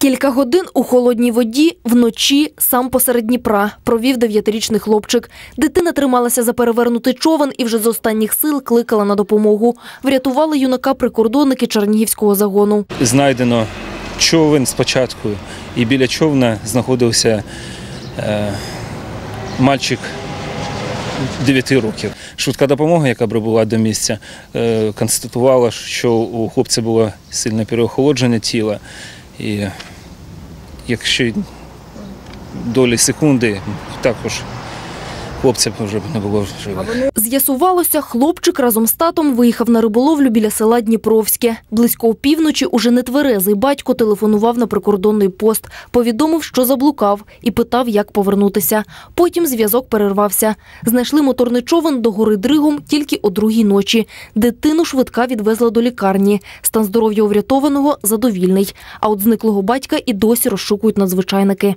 Кілька годин у холодній воді вночі сам посеред Дніпра провів дев'ятирічний хлопчик. Дитина трималася за перевернутий човен і вже з останніх сил кликала на допомогу. Врятували юнака прикордонники Чернігівського загону. знайдено човен спочатку, і біля човна знаходився е, мальчик 9 років. Швидка допомога, яка прибула до місця, е, констатувала, що у хлопця було сильне переохолодження тіла. І якщо долі секунди, також хлопця вже не було живих. З'ясувалося, хлопчик разом з татом виїхав на риболовлю біля села Дніпровське. Близько опівночі уже нетверезий батько телефонував на прикордонний пост, повідомив, що заблукав, і питав, як повернутися. Потім зв'язок перервався. Знайшли моторний човен до гори Дригом тільки о другій ночі. Дитину швидка відвезла до лікарні. Стан здоров'я у врятованого задовільний. А от зниклого батька і досі розшукують надзвичайники.